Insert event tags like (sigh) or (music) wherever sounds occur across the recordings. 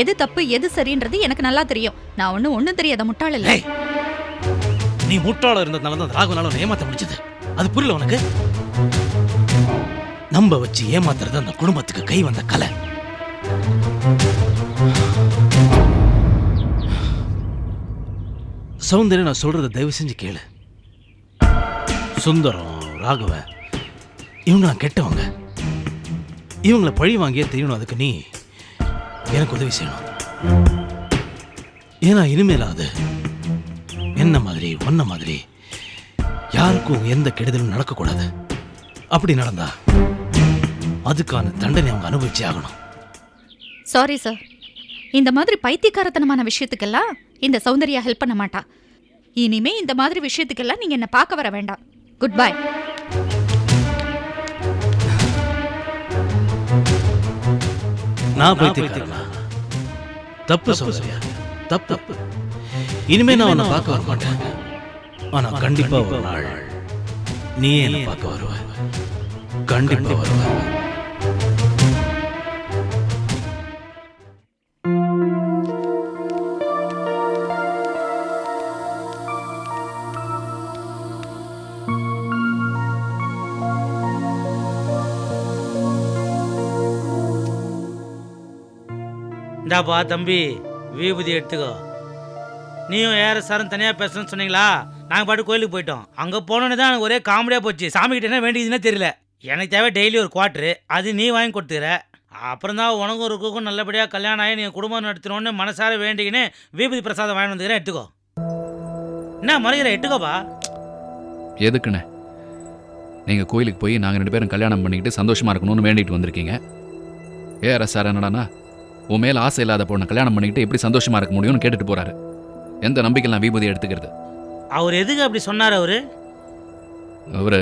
எது தப்பு எது சரின்றது எனக்கு நல்லா தெரியும். நான் ஒண்ணு ஒண்ணும் தெரியாத முட்டாள் இல்ல. நீ முட்டாள இருந்ததுனால தான் ராகுனால உன்னை ஏமாத்த முடிஞ்சது. அது புரியல உனக்கு? நம்ப வச்சு ஏமாத்துறது அந்த குடும்பத்துக்கு கை வந்த கலை. சௌந்தர்யா நான் சொல்றத தயவு செஞ்சு கேளு. சுந்தரம் ராகவ இவங்க நான் கெட்டவங்க. இவங்கள பழி வாங்கியே தெரியணும் அதுக்கு நீ. எனக்கு உதவி செய்யணும். ஏன்னா இனிமேலாவது என்ன மாதிரி ஒன்ன மாதிரி யாருக்கும் எந்த கெடுதலும் நடக்கக்கூடாது. அப்படி நடந்தா அதுக்கான தண்டனை அவங்க அனுபவிச்சே ஆகணும். சாரி சார் இந்த மாதிரி பைத்தியக்காரத்தனமான விஷயத்துக்கெல்லாம் இந்த சௌந்தர்யா ஹெல்ப் பண்ண மாட்டா. இனிமே இந்த மாதிரி விஷயத்துக்கெல்லாம் நீங்க என்ன பார்க்க வர வேண்டாம். குட் பை நான் பைத்தியக்காரனா தப்பு சௌந்தர்யா தப்பு. தப்பு. இனிமே நான் உன்னை பார்க்க வர மாட்டேன் ஆனா கண்டிப்பா ஒரு நாள். நீ என்ன பார்க்க வருவ. கண்டிப்பா வருவ. இந்தாப்பா தம்பி விபூதி எடுத்துக்கோ. நீயும் ஏற சாரும் தனியாக பேசணும்னு சொன்னீங்களா? நாங்கள் பாட்டு கோயிலுக்கு போயிட்டோம். அங்கே போனோன்னு தான் எனக்கு ஒரே காமெடியாக போச்சு. சாமி கிட்ட என்ன வேண்டியதுன்னே தெரியல. எனக்கு தேவை டெய்லி ஒரு குவாட்ரு அது நீ வாங்கி கொடுத்துற அப்புறம் தான் உனக்கும் ஒரு நல்லபடியாக கல்யாணம் ஆகி நீங்கள் குடும்பம் நடத்தணும்னு மனசார வேண்டிக்கின்னு விபூதி பிரசாதம் வாங்கி வந்துக்கிறேன். எடுத்துக்கோ. என்ன மறைகிற எடுத்துக்கோப்பா. எதுக்குண்ணே? நீங்கள் கோயிலுக்கு போய் நாங்கள் ரெண்டு பேரும் கல்யாணம் பண்ணிக்கிட்டு சந்தோஷமாக இருக்கணும்னு வேண்டிட்டு வந்திருக்கீங்க. ஏ சார் என்னடாண்ணா உன் மேலே ஆசை இல்லாத பொண்ணை கல்யாணம் பண்ணிக்கிட்டு எப்படி சந்தோஷமாக இருக்க முடியும்னு கேட்டுட்டு போறாரு. எந்த நம்பிக்கையில் நான் விபூதி எடுத்துக்கிறது? அவர் எதுக்கு அப்படி சொன்னார் அவர்? அவர்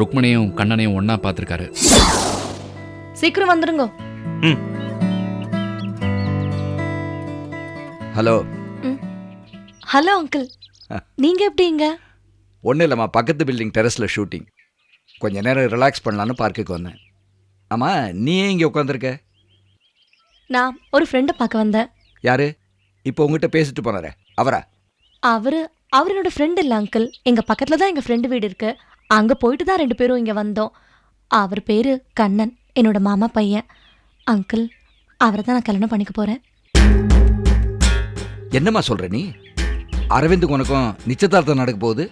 ருக்மணியும் கண்ணனையும் ஒன்றா பார்த்துருக்காரு. சீக்கிரம் வந்துருங்க. ஹலோ. Hello uncle. நீங்க எப்படி இங்க? ஒன்றும் இல்லைம்மா பக்கத்து பில்டிங் டெரஸில் ஷூட்டிங் கொஞ்ச நேரம் ரிலாக்ஸ் பண்ணலான்னு பார்க்குக்கு வந்தேன். ஆமாம் நீ ஏன் இங்கே உட்காந்துருக்க நான் ஒரு ஃப்ரெண்டை பார்க்க வந்தேன். யாரு? இப்போ உங்ககிட்ட பேசிட்டு போனாரே. அவரா? அவரு அவர் என்னோட ஃப்ரெண்ட் இல்ல அங்கிள் எங்க பக்கத்துல தான் எங்க ஃப்ரெண்டு வீடு இருக்கு. அங்க போயிட்டு தான் ரெண்டு பேரும் இங்க வந்தோம். அவர் பேரு கண்ணன் என்னோட மாமா பையன். அங்கிள் அவரை தான் நான் கல்யாணம் பண்ணிக்க போறேன். என்னம்மா சொல்கிற நீ? அரவிந்துக்கு உனக்கும் நிச்சயதார்த்தம் நடக்க போகுது.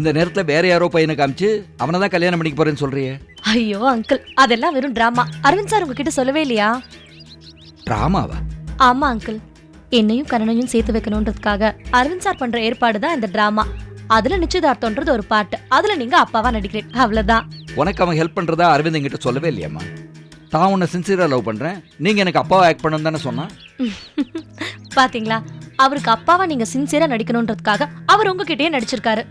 இந்த நேரத்தில் வேற யாரோ பையனை காமிச்சு அவனை தான் கல்யாணம் பண்ணிக்க போறேன்னு சொல்றியே. ஐயோ அங்கிள் அதெல்லாம் வெறும் டிராமா அரவிந்த் சார் உங்ககிட்ட சொல்லவே இல்லையா? ட்ராமாவா ஆமா அங்கிள் என்னையும் கண்ணனையும் சேர்த்து வைக்கணுன்றதுக்காக அரவிந்த் சார் பண்ற ஏற்பாடு தான் இந்த டிராமா அதுல நிச்சயதார்த்தம்ன்றது ஒரு பாட்டு. அதுல நீங்க அப்பாவா நடிக்கிறேன் அவ்வளவுதான். உனக்கு அவன் ஹெல்ப் பண்ணுறதா அரவிந்த் என்கிட்ட சொல்லவே இல்லையாம்மா. தான் உன்னை சின்சியராக லவ் பண்ணுறேன் நீங்கள் எனக்கு அப்பாவை ஆக்ட் பண்ணணும் தானே சொன்னான் (laughs) பாத்தீங்களா? அவருக்கு அப்பாவா நீங்க சின்சியரா நடிக்கணுன்றதுக்காக அவர் உங்ககிட்டயே நடிச்சிருக்காரு.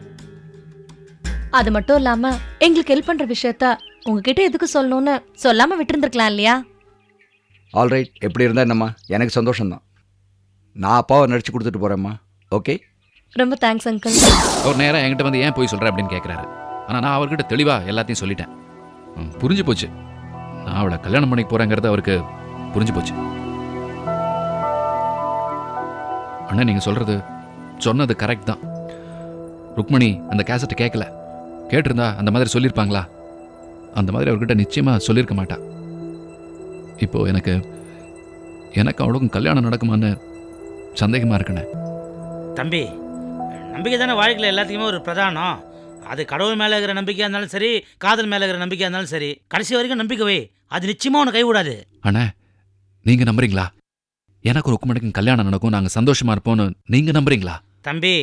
அது மட்டும் இல்லாம எங்களுக்கு ஹெல்ப் பண்ற விஷயத்த உங்ககிட்ட எதுக்கு சொல்லணும்னு சொல்லாம விட்டுருந்துருக்கலாம் இல்லையா? ஆல்ரைட் எப்படி இருந்தா என்னம்மா? எனக்கு சந்தோஷம்தான். நான் அப்பாவை நடிச்சு கொடுத்துட்டு போகிறேம்மா ஓகே ரொம்ப தேங்க்ஸ் அங்கிள் அவர் நேராக என்கிட்ட வந்து ஏன் போய் சொல்கிற அப்படின்னு கேட்குறாரு ஆனால் நான் அவர்கிட்ட தெளிவாக எல்லாத்தையும் சொல்லிட்டேன். ம், புரிஞ்சு போச்சு. நான் அவளை கல்யாணம் பண்ணிக்க போகிறேங்கிறது அவருக்கு புரிஞ்சு போச்சு. அண்ணா நீங்கள் சொல்கிறது சொன்னது கரெக்ட் தான். ருக்மணி அந்த கேசட்டை கேட்கல கேட்டிருந்தா அந்த மாதிரி சொல்லியிருப்பாங்களா? அந்த மாதிரி அவர்கிட்ட நிச்சயமாக சொல்லியிருக்க மாட்டா. இப்போ எனக்கு எனக்கு அவளுக்கும் கல்யாணம் நடக்குமான்னு சந்தேகமாக இருக்குண்ணே. தம்பி நம்பிக்கை தானே வாழ்க்கையில் எல்லாத்துக்குமே ஒரு பிரதானம். அது கடவுள் மேலே இருக்கிற நம்பிக்கையாக இருந்தாலும் சரி காதல் மேலே இருக்கிற நம்பிக்கையாக இருந்தாலும் சரி கடைசி வரைக்கும் நம்பிக்கை வை. அது நிச்சயமாக உன்னை கைவிடாது. அண்ணே நீங்க நம்புறீங்களா? எனக்கு ருக்குமணிக்கும் கல்யாணம் நடக்கும் நாங்க சந்தோஷமா இருப்போம்னு நீங்க நம்புறீங்களா? தம்பி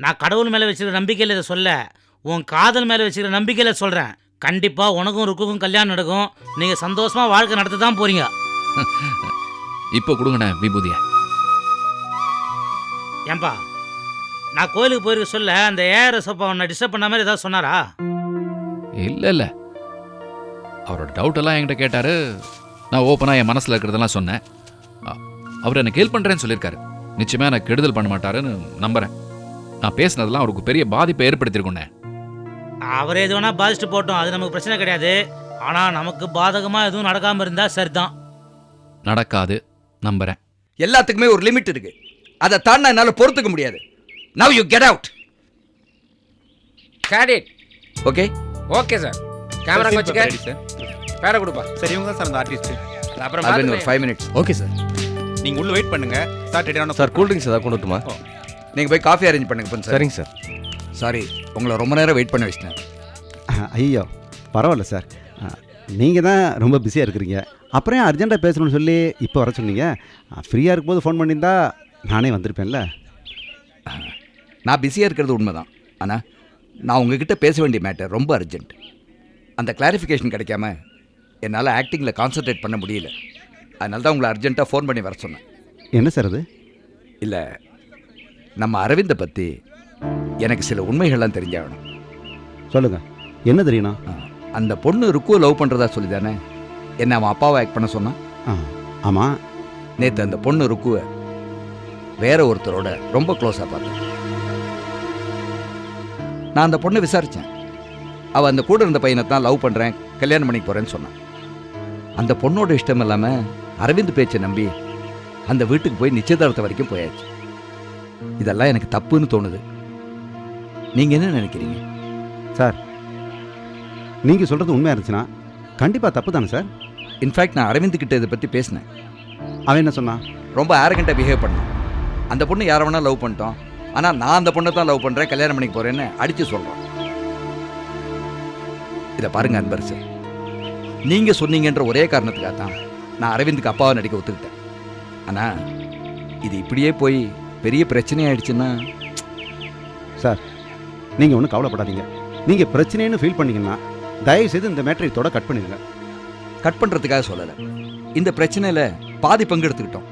நான் கடவுள் மேலே வச்சிருக்கிற நம்பிக்கையில் இதை சொல்ல உன் காதல் மேலே வச்சிருக்கிற நம்பிக்கையில் சொல்கிறேன் கண்டிப்பாக உனக்கும் ருக்குக்கும் கல்யாணம் நடக்கும். நீங்கள் சந்தோஷமாக வாழ்க்கை நடத்த தான் போகிறீங்க (laughs) இப்போ கொடுங்கண்ணே விபூதிய. ஏன்பா நான் கோயிலுக்கு போயிருக்க சொல்ல அந்த ஏஆர்எஸ் அப்பா உன்னை டிஸ்டர்ப் பண்ண மாதிரி ஏதாவது சொன்னாரா? இல்ல இல்ல. அவரோட டவுட் எல்லாம் என்கிட்ட கேட்டாரு. நான் ஓப்பனா என் மனசுல இருக்கிறதெல்லாம் சொன்னேன். அவர் எனக்கு ஹெல்ப் பண்றேன்னு சொல்லியிருக்காரு. நிச்சயமா எனக்கு கெடுதல் பண்ண மாட்டாருன்னு நம்புறேன். நான் பேசினதெல்லாம் அவருக்கு பெரிய பாதிப்பை ஏற்படுத்தியிருக்கோண்ணே அவர் எது வேணா பாதிச்சுட்டு போட்டோம் அது நமக்கு பிரச்சனை கிடையாது. ஆனால் நமக்கு பாதகமாக எதுவும் நடக்காமல் இருந்தால் சரிதான். நடக்காது நம்புறேன். எல்லாத்துக்குமே ஒரு லிமிட் இருக்கு. அதை தாண்ட என்னால் பொறுத்துக்க முடியாது. Now you get out get it okay okay sir camera வச்சுக்க பேரை கொடுப்பா சரி இவங்க தான் சார் அந்த ஆர்டிஸ்ட் அது அப்புறம் ஒரு. ஃபைவ் மினிட்ஸ் ஓகே சார் நீங்கள் உள்ள வெயிட் பண்ணுங்க. சார் சார் கூல்ட்ரிங்க்ஸ் ஏதாவது கொண்டு வரட்டுமா? நீங்கள் போய் காஃபி அரேஞ்ச் பண்ணுங்க சார் சரிங்க சார் சாரி உங்களை ரொம்ப நேரம் வெயிட் பண்ண வச்சிட்டேன். ஐயோ பரவாயில்ல சார். நீங்கள் தான் ரொம்ப பிஸியாக இருக்கிறீங்க. அப்புறம் ஏன் அர்ஜென்ட்டாக பேசணும்னு சொல்லி இப்போ வர சொன்னீங்க? ஃப்ரீயாக இருக்கும்போது ஃபோன் பண்ணியிருந்தா நானே வந்திருப்பேன்ல. நான் பிஸியாக இருக்கிறது உண்மைதான். ஆனால் நான் உங்ககிட்ட பேச வேண்டிய மேட்டர் ரொம்ப அர்ஜென்ட் அந்த கிளாரிஃபிகேஷன் கிடைக்காம என்னால் ஆக்டிங்கில் கான்சென்ட்ரேட் பண்ண முடியல. அதனால தான் உங்களை அர்ஜென்ட்டாக ஃபோன் பண்ணி வர சொன்னேன். என்ன சார் அது? இல்லை நம்ம அரவிந்தை பற்றி எனக்கு சில உண்மைகள்லாம் தெரிஞ்சாகணும். சொல்லுங்கள் என்ன தெரியணும் ஆ, அந்த பொண்ணு ருக்குவை லவ் பண்ணுறதா சொல்லி தானே என்ன அவன் அப்பாவை ஆக்ட் பண்ண சொன்னான்? ஆமாம் நேற்று அந்த பொண்ணு ருக்குவை வேற ஒருத்தரோட ரொம்ப க்ளோஸாக பார்த்தேன். நான் அந்த பொண்ணை விசாரித்தேன் அவள் அந்த கூட இருந்த பையனை தான் லவ் பண்ணுறேன் கல்யாணம் பண்ணிக்க போகிறேன்னு சொன்னான். அந்த பொண்ணோட இஷ்டம் இல்லாமல் அரவிந்த் பேச்சை நம்பி அந்த வீட்டுக்கு போய் நிச்சயதார்த்தம் வரைக்கும் போயாச்சு. இதெல்லாம் எனக்கு தப்புன்னு தோணுது. நீங்கள் என்ன நினைக்கிறீங்க? சார் நீங்கள் சொல்கிறது உண்மையாக இருந்துச்சுன்னா கண்டிப்பாக தப்பு தானே சார்? இன்ஃபேக்ட் நான் அரவிந்த் கிட்ட இதை பற்றி பேசினேன். அவன் என்ன சொன்னான்? ரொம்ப ஆரகண்ட்டாக பிஹேவ் பண்ணான். அந்த பொண்ணு யாரை வேணா லவ் பண்ணிட்டோம். ஆனால் நான் அந்த பொண்ணை தான் லவ் பண்ணுறேன் கல்யாணம் பண்ணிக்க போகிறேன்னு அடித்து சொல்கிறோம் இதை பாருங்க அன்பர் சார் நீங்கள் சொன்னீங்கன்ற ஒரே காரணத்துக்காக தான் நான் அரவிந்துக்கு அப்பாவை நடிக்க ஒத்துக்கிட்டேன். ஆனால் இது இப்படியே போய் பெரிய பிரச்சனையாயிடுச்சுன்னா சார் நீங்கள் ஒன்றும் கவலைப்படாதீங்க. நீங்கள் பிரச்சனைன்னு ஃபீல் பண்ணீங்கன்னா தயவு செய்து இந்த மேட்டரை தொட கட் பண்ணிடுங்க. கட் பண்ணுறதுக்காக சொல்லலை. இந்த பிரச்சனையில் பாதி பங்கு எடுத்துக்கிட்டோம்.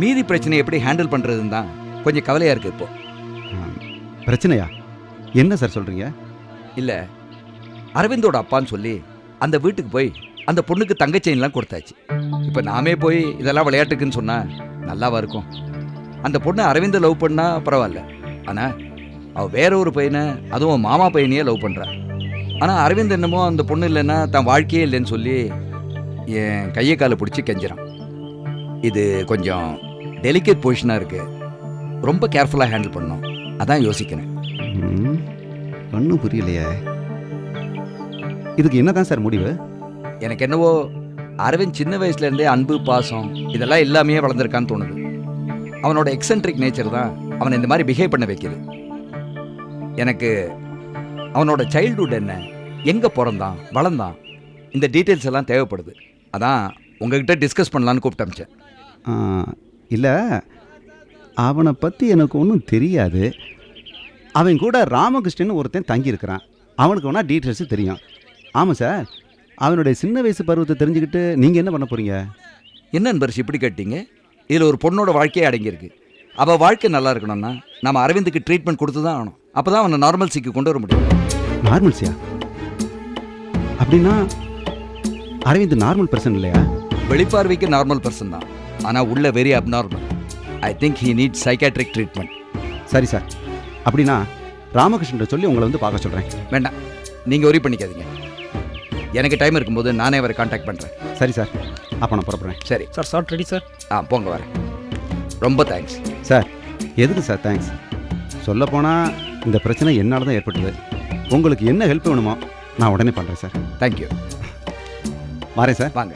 மீதி பிரச்சனையை எப்படி ஹேண்டில் பண்ணுறதுன்னு தான் கொஞ்சம் கவலையாக இருக்குது இப்போ. பிரச்சனையா? என்ன சார் சொல்கிறீங்க இல்லை. அரவிந்தோட அப்பான்னு சொல்லி அந்த வீட்டுக்கு போய் அந்த பொண்ணுக்கு தங்க செயின்லாம் கொடுத்தாச்சு. இப்போ நாமே போய் இதெல்லாம் விளையாட்டுக்குன்னு சொன்னால் நல்லாவா இருக்கும். அந்த பொண்ணு அரவிந்த லவ் பண்ணா பரவாயில்ல. ஆனால் அவள் வேற ஒரு பையனை அதுவும் மாமா பையனையே லவ் பண்ணுறா ஆனால் அரவிந்த் என்னமோ அந்த பொண்ணு இல்லைன்னா தன் வாழ்க்கையே இல்லைன்னு சொல்லி என் கையை காலை பிடிச்சி கெஞ்சிறான். இது கொஞ்சம் டெலிகேட் பொசிஷனாக இருக்குது ரொம்ப கேர்ஃபுல்லாக ஹேண்டில் பண்ணணும். அதான் யோசிக்கிறேன். ஒன்றும் புரியலையே. இதுக்கு என்ன தான் சார் முடிவு? எனக்கு என்னவோ அரவிந்த் சின்ன வயசுலேருந்தே அன்பு பாசம் இதெல்லாம் இல்லாமையே வளர்ந்துருக்கான்னு தோணுது. அவனோட எக்ஸென்ட்ரிக் நேச்சர் தான் அவனை இந்த மாதிரி பிஹேவ் பண்ண வைக்குது. எனக்கு அவனோட சைல்ட்ஹுட் என்ன எங்கே பிறந்தான் வளர்ந்தான் இந்த டீட்டெயில்ஸ் எல்லாம் தேவைப்படுது. அதான் உங்ககிட்ட டிஸ்கஸ் பண்ணலான்னு கூப்பிட்டு அமிச்சேன் இல்லை அவனை பற்றி எனக்கு ஒன்றும் தெரியாது. அவன் கூட ராமகிருஷ்ணன் ஒருத்தன் தங்கியிருக்கிறான். அவனுக்கு வேணால் டீட்டெயில்ஸு தெரியும். ஆமாம் சார் அவனுடைய சின்ன வயசு பருவத்தை தெரிஞ்சுக்கிட்டு நீங்கள் என்ன பண்ண போகிறீங்க என்ன நண்பர்ஸ் இப்படி கேட்டீங்க? இதில் ஒரு பொண்ணோட வாழ்க்கையே அடங்கியிருக்கு. அவள் வாழ்க்கை நல்லா இருக்கணும்னா நம்ம அரவிந்துக்கு ட்ரீட்மெண்ட் கொடுத்து தான் ஆகணும் அப்போ தான் அவனை நார்மல்சிக்கு கொண்டு வர முடியும். நார்மல்ஸியா அப்படின்னா அரவிந்த் நார்மல் பர்சன் இல்லையா? வெளிப்பார்வைக்கு நார்மல் பர்சன் தான். ஆனால் உள்ள very abnormal I think he need psychiatric treatment சரி சார் அப்படின்னா ராமகிருஷ்ணன் சொல்லி உங்களை வந்து பார்க்க சொல்கிறேன் வேண்டாம். நீங்கள் ஒரி பண்ணிக்காதீங்க. எனக்கு டைம் இருக்கும்போது நானே அவரை காண்டாக்ட் பண்ணுறேன் சரி சார் அப்போ நான் புறப்படுறேன். சரி. சார் ஷார்ட் ரெடி சார் ஆ போங்க வரேன். ரொம்ப தேங்க்ஸ் சார் எதுக்கு சார் தேங்க்ஸ் சொல்லப்போனால் இந்த பிரச்சனை என்னால் தான் ஏற்பட்டது. உங்களுக்கு என்ன ஹெல்ப் வேணுமோ நான் உடனே பண்ணுறேன் சார். தேங்க்யூ வரேன் சார். வாங்க.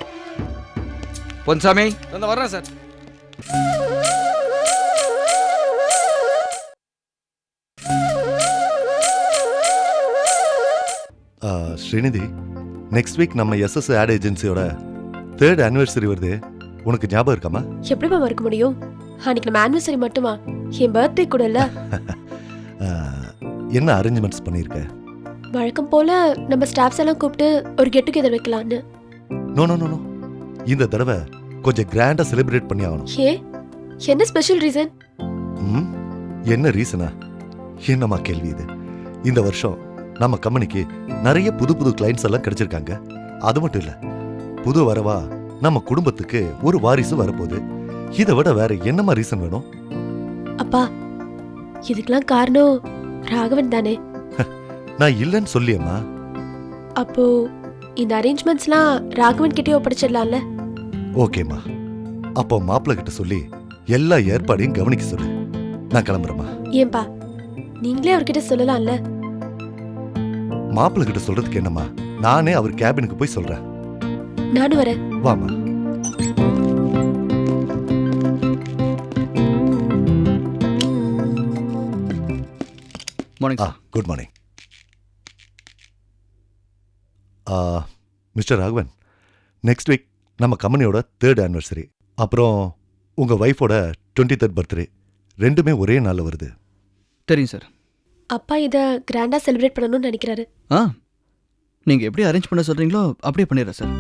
பொன்சாமி. இந்த வர்றேன் சார். ஆ, ஸ்ரீநிதி நெக்ஸ்ட் வீக் நம்ம எஸ்எஸ் ஆட் ஏஜென்சியோட தேர்ட் ஆனிவர்சரி வருது. உனக்கு ஞாபகம் இருக்காமா? எப்படிப்பா மறக்க முடியும்? அன்னைக்கு நம்ம ஆனிவர்சரி மட்டுமா? என் பர்த்டே கூட இல்ல. (laughs) என்ன அரேஞ்ச்மெண்ட்ஸ் பண்ணியிருக்க வழக்கம் போல நம்ம ஸ்டாஃப்ஸ் எல்லாம் கூப்பிட்டு ஒரு கெட் டுகெதர் வைக்கலான்னு நோ நோ நோ நோ இந்த தடவை கொஞ்சம் கிராண்டாக செலிப்ரேட் பண்ணி ஆகணும். ஏ என்ன ஸ்பெஷல் ரீசன் ம் என்ன ரீசனா என்னம்மா கேள்வி இது? இந்த வருஷம் நம்ம கம்பெனிக்கு நிறைய புது புது கிளைண்ட்ஸ் எல்லாம் கிடைச்சிருக்காங்க. அது மட்டும் இல்ல புது வரவா நம்ம குடும்பத்துக்கு ஒரு வாரிசு வரப்போகுது. இதை விட வேற என்னம்மா ரீசன் வேணும்? அப்பா இதுக்கெல்லாம் காரணம் ராகவன் தானே. நான் இல்லைன்னு சொல்லியம்மா. அப்போ இந்த அரேஞ்ச்மெண்ட்ஸ்லாம் ராகவன் கிட்டே ஒப்படைச்சிடலாம்ல ஓகேம்மா. அப்போ மாப்பிள்ளை கிட்ட சொல்லி எல்லா ஏற்பாடையும் கவனிக்க சொல்லு. நான் கிளம்புறேம்மா. ஏன்பா நீங்களே அவர்கிட்ட சொல்லலாம்ல? மாப்பிள்ளை கிட்ட சொல்றதுக்கு என்னம்மா? நானே அவர் கேபினுக்கு போய் சொல்றேன். நானும் வரேன். வாமா மார்னிங் ஆ good morning mister Raghavan next week நம்ம கம்பெனியோட தேர்ட் ஆனிவர்சரி அப்புறம் உங்கள் ஒய்ஃபோட டுவெண்ட்டி தேர்ட் பர்த்டே ரெண்டுமே ஒரே நாளில் வருது. தெரியும் சார் அப்பா இதை கிராண்டா செலிப்ரேட் பண்ணணும்னு நினைக்கிறாரு. ஆ நீங்கள் எப்படி அரேஞ்ச் பண்ண சொல்கிறீங்களோ அப்படியே பண்ணிடுறேன் சார்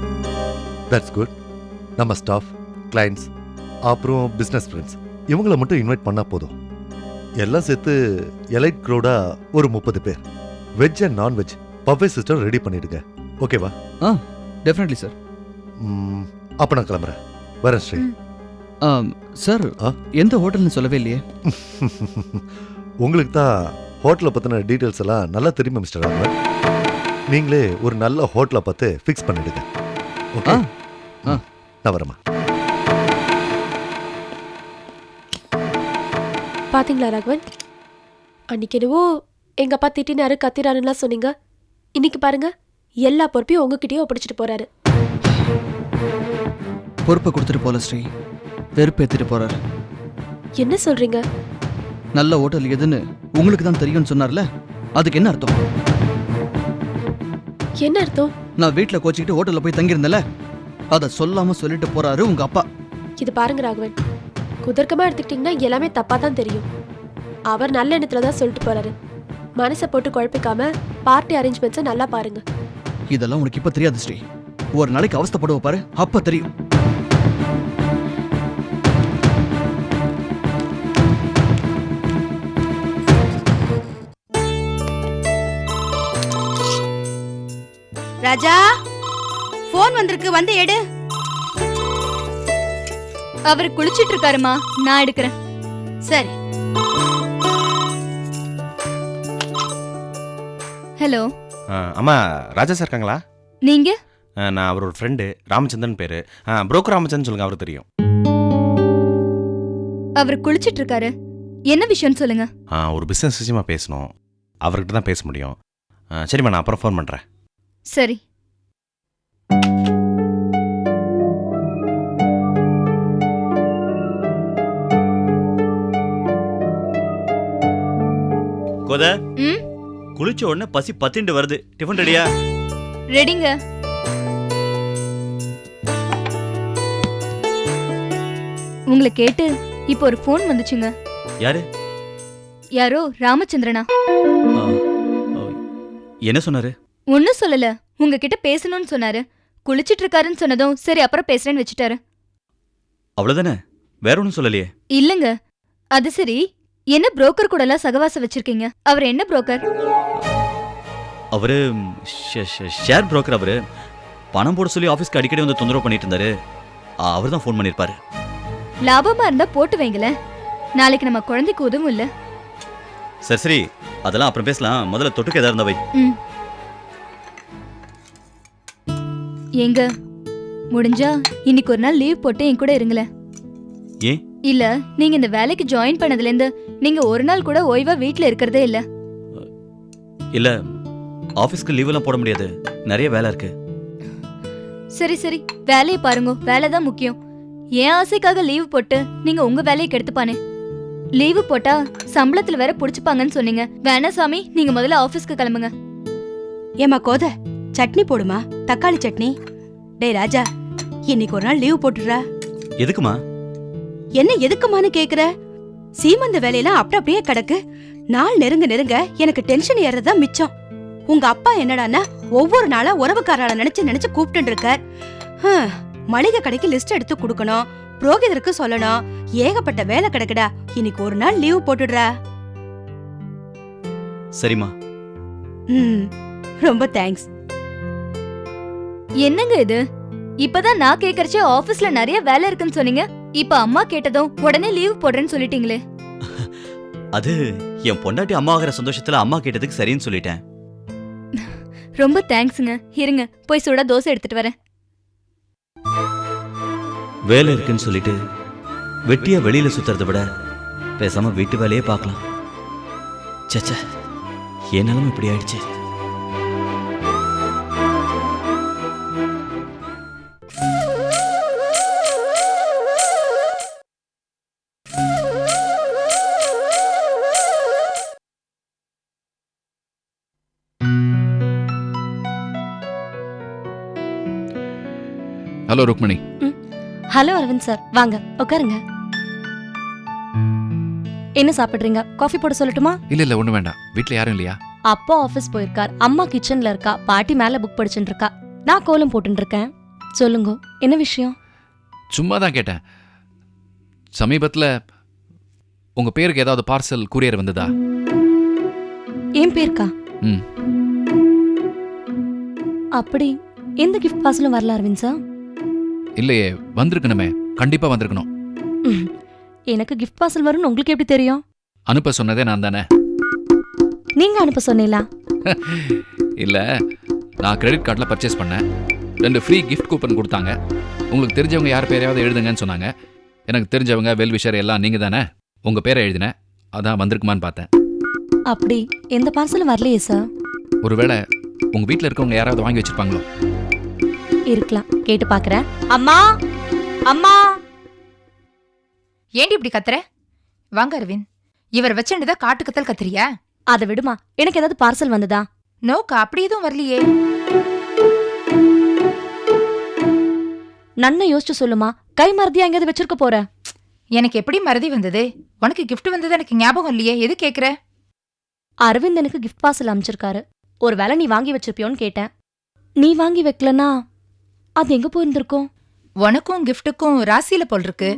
தட்ஸ் குட் நம்ம ஸ்டாஃப் கிளைண்ட்ஸ் அப்புறம் பிஸ்னஸ் ஃப்ரெண்ட்ஸ் இவங்கள மட்டும் இன்வைட் பண்ணால் போதும். எல்லாம் சேர்த்து எலைட் க்ரௌடாக ஒரு முப்பது பேர். Veg and nonveg buffet system ready பண்ணிடுங்க. ஓகேவா ஆ டெஃபினெட்லி சார் அப்போ நான் கிளம்புறேன். வரேன் ஸ்ரீ. சார் ஆ? எந்த ஹோட்டல்னு சொல்லவே இல்லையே. (laughs) உங்களுக்கு தான் ஹோட்டலை பற்றின டீட்டெயில்ஸ் எல்லாம் நல்லா தெரியுமா மிஸ்டர் ராமன் நீங்களே ஒரு நல்ல ஹோட்டலை பார்த்து ஃபிக்ஸ் பண்ணிடுங்க. ஓகே ஆ, ஆ. நான் வரேம்மா. பாத்தீங்களா ராகவன்? அன்னைக்கு என்னவோ எங்க அப்பா திட்டினாரு கத்திராருலாம் சொன்னீங்க. இன்னைக்கு பாருங்க எல்லா பொறுப்பையும் உங்ககிட்டயே ஒப்படைச்சிட்டு போறாரு. பொறுப்பை கொடுத்துட்டு போல ஸ்ரீ. வெறுப்பு ஏற்றிட்டு போகிறாரு என்ன சொல்றீங்க? நல்ல ஹோட்டல் எதுன்னு உங்களுக்கு தான் தெரியும்னு சொன்னார்ல? அதுக்கு என்ன அர்த்தம்? என்ன அர்த்தம்? நான் வீட்டில் கோச்சிக்கிட்டு ஹோட்டலில் போய் தங்கியிருந்தேன்ல. அதை சொல்லாமல் சொல்லிட்டு போறாரு உங்கள் அப்பா. இது பாருங்க ராகவன். குதர்க்கமா எடுத்துக்கிட்டீங்கன்னா எல்லாமே தப்பா தான் தெரியும். அவர் நல்ல எண்ணத்துல தான் சொல்லிட்டு போறாரு. மனசை போட்டு குழப்பிக்காம பார்ட்டி அரேஞ்ச்மெண்ட்ஸை நல்லா பாருங்க. இதெல்லாம் உனக்கு இப்போ தெரியாது ஸ்ரீ. ஒரு நாளைக்கு அவஸ்தைப்படுவ பாரு அப்போ தெரியும். ராஜா போன் வந்திருக்கு வந்து எடு. அவர் குளிச்சிட்டு இருக்காருமா நான் எடுக்கிறேன். சரி. ஹலோ. அம்மா ராஜா சார் இருக்காங்களா? நீங்க? நான் அவரோட ஃப்ரெண்டு ராமச்சந்திரன் பேர். புரோக்கர் ராமச்சந்திரன் சொல்லுங்க அவருக்கு தெரியும். அவர் குளிச்சிட்டு இருக்காரு என்ன விஷயம் சொல்லுங்க. ஒரு பிஸ்னஸ் விஷயமா பேசணும். அவர்கிட்ட தான் பேச முடியும். சரிம்மா நான் அப்புறம் ஃபோன் பண்ணுறேன் சரி. கோத குளிச்ச உடனே பசி பத்திண்டு வருது. டிஃபன் ரெடியா ரெடிங்க உங்களை கேட்டு இப்போ ஒரு ஃபோன் வந்துச்சுங்க. யாரு? யாரோ ராமச்சந்திரனா? ஆ, ஆ, என்ன சொன்னாரு? ஒன்னும் சொல்லல. உங்ககிட்ட பேசணும்னு சொன்னாரு. குளிச்சிட்டு இருக்காருன்னு சொன்னதும் சரி அப்புறம் பேசுறேன்னு வச்சுட்டாரு. அவ்வளவுதானே? வேற ஒன்றும் சொல்லலையே. இல்லங்க. அது சரி என்ன புரோக்கர் கூட எல்லாம் சகவாசம் வச்சிருக்கீங்க? அவர் என்ன புரோக்கர் அவரு ஷேர் புரோக்கர் அவரு. பணம் போட சொல்லி ஆஃபீஸ்க்கு அடிக்கடி வந்து தொந்தரவு பண்ணிட்டு இருந்தாரு. அவர் தான் ஃபோன் பண்ணியிருப்பாரு லாபமா இருந்தா போட்டு வைங்களேன். நாளைக்கு நம்ம குழந்தைக்கு உதவும் இல்ல. சரி சரி. அதெல்லாம் அப்புறம் பேசலாம். முதல்ல தொட்டுக்கு எதா இருந்தா வை. எங்க முடிஞ்சா இன்னைக்கு ஒரு நாள் லீவ் போட்டு என் கூட இருங்களேன். ஏன்? இல்ல நீங்க இந்த வேலைக்கு ஜாயின் பண்ணதுல இருந்து நீங்க ஒரு நாள் கூட ஓய்வா வீட்ல இருக்கிறதே இல்ல. இல்ல ஆஃபீஸ்க்கு லீவ் எல்லாம் போட முடியாது. நிறைய வேலை இருக்கு. சரி சரி. வேலையை பாருங்க. வேலை தான் முக்கியம். என் ஆசைக்காக லீவு போட்டு நீங்க உங்க வேலையை கெடுத்துப்பானே. லீவு போட்டா சம்பளத்துல வேற புடிச்சுப்பாங்கன்னு சொன்னீங்க. வேணா சாமி நீங்க முதல்ல ஆபீஸ்க்கு கிளம்புங்க. ஏமா கோத? சட்னி போடுமா? தக்காளி சட்னி? டேய் ராஜா இன்னைக்கு ஒரு நாள் லீவ் போட்டுடுறா. எதுக்குமா? என்ன எதுக்குமான்னு கேக்குற? சீமந்த வேலையெல்லாம் அப்படி அப்படியே கிடக்கு. நாள் நெருங்க நெருங்க எனக்கு டென்ஷன் ஏறதா மிச்சம். உங்க அப்பா என்னடான்னா ஒவ்வொரு நாளா உறவுக்காரால நினைச்சு நினைச்சு கூப்பிட்டு இருக்கார். ஹம், மளிகை கடைக்கு லிஸ்ட் எடுத்து கொடுக்கணும். புரோகிதருக்கு சொல்லணும். ஏகப்பட்ட வேலை கிடக்குடா. இன்னைக்கு ஒரு நாள் லீவ் போட்டுடுறா. சரிம்மா. ம் ரொம்ப தேங்க்ஸ் என்னங்க இது? இப்பதான் நான் கேக்குறச்சே ஆபீஸ்ல நிறைய வேலை இருக்குன்னு சொன்னீங்க. இப்ப அம்மா கேட்டதும் உடனே லீவ் போடுறேன்னு சொல்லிட்டீங்களே. அது என் பொண்டாட்டி அம்மா ஆகிற சந்தோஷத்துல அம்மா கேட்டதுக்கு சரின்னு சொல்லிட்டேன். ரொம்ப தேங்க்ஸுங்க இருங்க போய் சுட தோசை எடுத்துட்டு வரேன். வேலை இருக்குன்னு சொல்லிட்டு வெட்டியா வெளியில சுத்துறதை விட பேசாம வீட்டு வேலையே பார்க்கலாம். சச்சா என் நிலைமை இப்படி ஆயிடுச்சு. Hello Rukmani. Hello Aravind sir. வாங்க உட்காருங்க. என்ன சாப்பிடுறீங்க? காஃபி போட சொல்லட்டுமா? இல்ல இல்ல ஒண்ணு வேண்டாம். வீட்ல யாரும் இல்லையா? அப்பா ஆபீஸ் போயிருக்கார். அம்மா கிச்சன்ல இருக்கா. பாட்டி மேல புக் படிச்சுட்டு இருக்கா. நான் கோலம் போட்டுட்டு இருக்கேன். சொல்லுங்க என்ன விஷயம்? சும்மா தான் கேட்டேன். சமீபத்துல உங்க பேருக்கு ஏதாவது பார்சல் கூரியர் வந்ததா? என் பேருக்கா? ம். அப்படி எந்த கிஃப்ட் பார்சலும் வரல அரவிந்த் சார்? இல்லையே வந்திருக்கணுமே. கண்டிப்பா வந்திருக்கணும். எனக்கு கிஃப்ட் பார்சல் வரும்னு உங்களுக்கு எப்படி தெரியும்? அனுப்ப சொன்னதே நான் தானே? நீங்க அனுப்ப சொன்னீங்களா? இல்ல நான் கிரெடிட் கார்டில் பர்ச்சேஸ் பண்ணேன். ரெண்டு ஃப்ரீ gift கூப்பன் கொடுத்தாங்க. உங்களுக்கு தெரிஞ்சவங்க யார் பேரையாவது எழுதுங்கன்னு சொன்னாங்க. எனக்கு தெரிஞ்சவங்க வெல் விஷர் எல்லாம் நீங்க தானே? உங்க பேரை எழுதினேன் அதான் வந்திருக்குமான்னு பார்த்தேன். அப்படி எந்த பார்சலும் வரலையே சார் ஒருவேளை உங்க வீட்டில் இருக்கவங்க யாராவது வாங்கி வச்சிருப்பாங்களோ? இருக்கலாம். கேட்டு பார்க்கறேன் அம்மா அம்மா. ஏண்டி இப்படி கத்துற? வாங்க அரவிந்த். இவர் வச்சுட்டுதான் காட்டு கத்தல் கத்துறியா? அதை விடுமா. எனக்கு ஏதாவது பார்சல் வந்ததா? நோக்கா அப்படி எதுவும் வரலையே. நன்ன யோசிச்சு சொல்லுமா. கை மருதியா எங்கேயாவது வச்சிருக்க போற? எனக்கு எப்படி மறதி வந்தது? உனக்கு gift வந்தது எனக்கு ஞாபகம் இல்லையே. எது கேக்குற? அரவிந்த் எனக்கு கிஃப்ட் பார்சல் அமைச்சிருக்காரு. ஒருவேளை நீ வாங்கி வச்சிருப்பியோன்னு கேட்டேன். நீ வாங்கி வைக்கலனா அது எங்க போயிருந்திருக்கும்? உனக்கும் கிஃப்ட்டுக்கும் ராசியில போல் இருக்கு.